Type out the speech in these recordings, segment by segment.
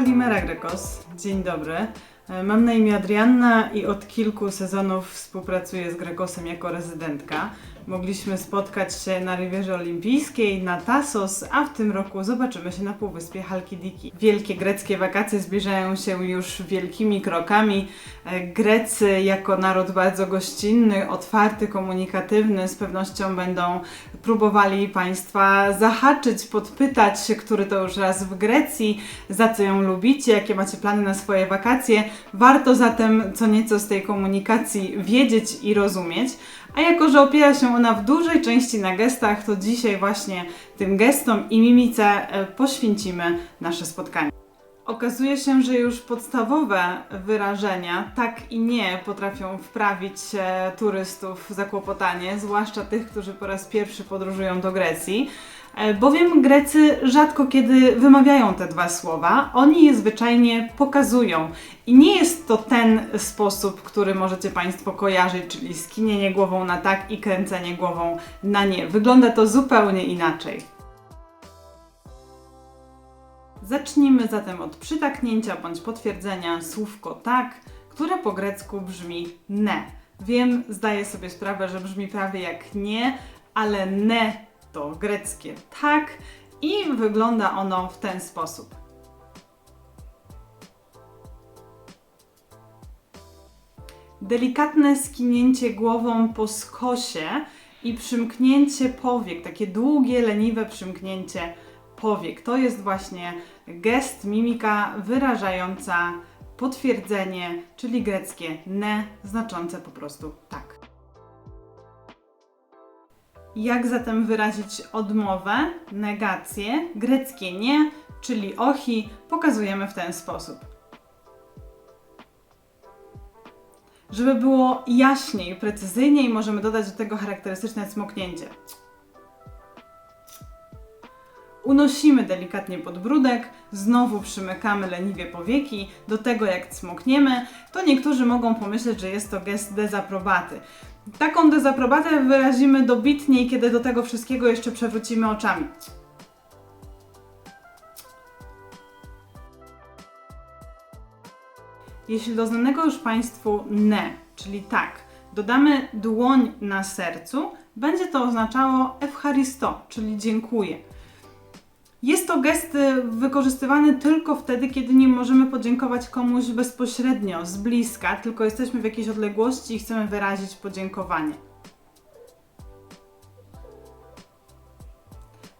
Kalimera Grekos. Dzień dobry. E, Mam na imię Adrianna i od kilku sezonów współpracuję z Grekosem jako rezydentka. Mogliśmy spotkać się na Rivierze Olimpijskiej, na Tasos, a w tym roku zobaczymy się na Półwyspie Halkidiki. Wielkie greckie wakacje zbliżają się już wielkimi krokami. E, Grecy jako naród bardzo gościnny, otwarty, komunikatywny z pewnością będą próbowali Państwa zahaczyć, podpytać, który to już raz w Grecji, za co ją lubicie, jakie macie plany na swoje wakacje. Warto zatem co nieco z tej komunikacji wiedzieć i rozumieć. A jako, że opiera się ona w dużej części na gestach, to dzisiaj właśnie tym gestom i mimice e, poświęcimy nasze spotkanie. Okazuje się, że już podstawowe wyrażenia tak i nie potrafią wprawić turystów w zakłopotanie, zwłaszcza tych, którzy po raz pierwszy podróżują do Grecji. E, Bowiem Grecy rzadko kiedy wymawiają te dwa słowa, oni je zwyczajnie pokazują. I nie jest to ten sposób, który możecie Państwo kojarzyć, czyli skinienie głową na tak i kręcenie głową na nie. Wygląda to zupełnie inaczej. Zacznijmy zatem od przytaknięcia bądź potwierdzenia słówko tak, które po grecku brzmi ne. Wiem, zdaję sobie sprawę, że brzmi prawie jak nie, ale ne to greckie tak i wygląda ono w ten sposób. Delikatne skinięcie głową po skosie i przymknięcie powiek, takie długie, leniwe przymknięcie powiek. To jest właśnie gest, mimika wyrażająca potwierdzenie, czyli greckie ne, znaczące po prostu tak. Jak zatem wyrazić odmowę, negację? Greckie nie, czyli ochi, pokazujemy w ten sposób. Żeby było jaśniej, precyzyjniej, możemy dodać do tego charakterystyczne cmoknięcie. Unosimy delikatnie podbródek, znowu przymykamy leniwie powieki, do tego jak cmokniemy, to niektórzy mogą pomyśleć, że jest to gest dezaprobaty. Taką dezaprobatę wyrazimy dobitniej, kiedy do tego wszystkiego jeszcze przewrócimy oczami. Jeśli do znanego już Państwu ne, czyli tak, dodamy dłoń na sercu, będzie to oznaczało Eucharisto, czyli dziękuję. Jest to gest y, wykorzystywany tylko wtedy, kiedy nie możemy podziękować komuś bezpośrednio, z bliska, tylko jesteśmy w jakiejś odległości i chcemy wyrazić podziękowanie.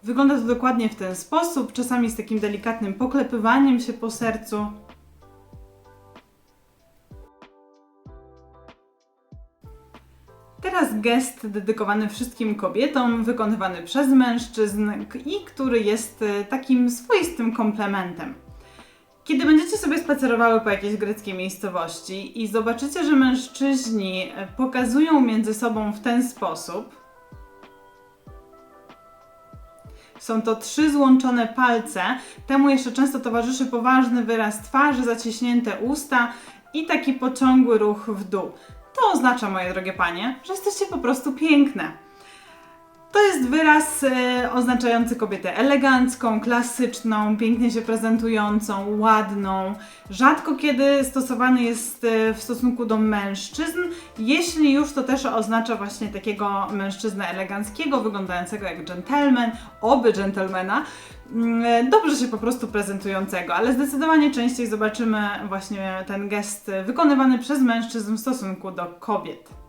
Wygląda to dokładnie w ten sposób, czasami z takim delikatnym poklepywaniem się po sercu. Teraz gest dedykowany wszystkim kobietom, wykonywany przez mężczyzn i który jest e, takim swoistym komplementem. Kiedy będziecie sobie spacerowały po jakiejś greckiej miejscowości i zobaczycie, że mężczyźni e, pokazują między sobą w ten sposób, są to trzy złączone palce. Temu jeszcze często towarzyszy poważny wyraz twarzy, zaciśnięte usta i taki pociągły ruch w dół. Oznacza, moje drogie panie, że jesteście po prostu piękne. To jest wyraz e, oznaczający kobietę elegancką, klasyczną, pięknie się prezentującą, ładną. Rzadko kiedy stosowany jest e, w stosunku do mężczyzn. Jeśli już, to też oznacza właśnie takiego mężczyznę eleganckiego, wyglądającego jak gentleman, oby gentlemana, mm, e, dobrze się po prostu prezentującego, ale zdecydowanie częściej zobaczymy właśnie ten gest wykonywany przez mężczyzn w stosunku do kobiet.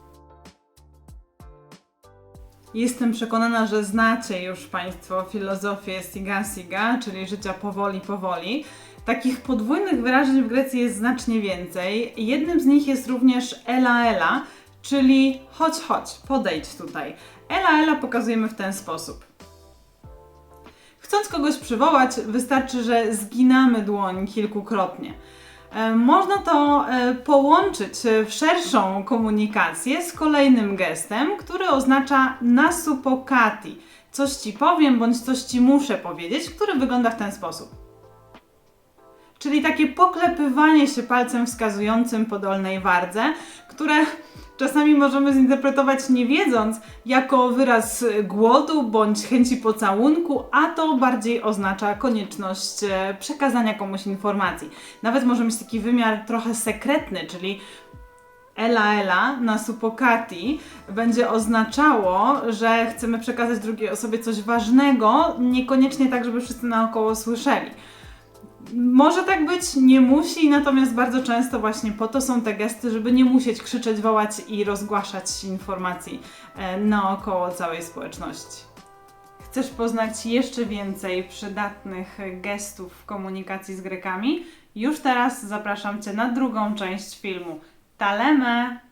Jestem przekonana, że znacie już Państwo filozofię Siga Siga, czyli życia powoli, powoli. Takich podwójnych wyrażeń w Grecji jest znacznie więcej. Jednym z nich jest również ela ela, czyli chodź, chodź, podejdź tutaj. Ela ela pokazujemy w ten sposób. Chcąc kogoś przywołać, wystarczy, że zginamy dłoń kilkukrotnie. E, Można to e, połączyć w szerszą komunikację z kolejnym gestem, który oznacza nasupokati. Coś ci powiem, bądź coś ci muszę powiedzieć, który wygląda w ten sposób. Czyli takie poklepywanie się palcem wskazującym po dolnej wardze, które czasami możemy zinterpretować nie wiedząc jako wyraz głodu bądź chęci pocałunku, a to bardziej oznacza konieczność e, przekazania komuś informacji. Nawet może mieć taki wymiar trochę sekretny, czyli Ela Ela na Supokati będzie oznaczało, że chcemy przekazać drugiej osobie coś ważnego, niekoniecznie tak, żeby wszyscy naokoło słyszeli. Może tak być, nie musi, natomiast bardzo często właśnie po to są te gesty, żeby nie musieć krzyczeć, wołać i rozgłaszać informacji e, naokoło całej społeczności. Chcesz poznać jeszcze więcej przydatnych gestów w komunikacji z Grekami? Już teraz zapraszam Cię na drugą część filmu. Taleme!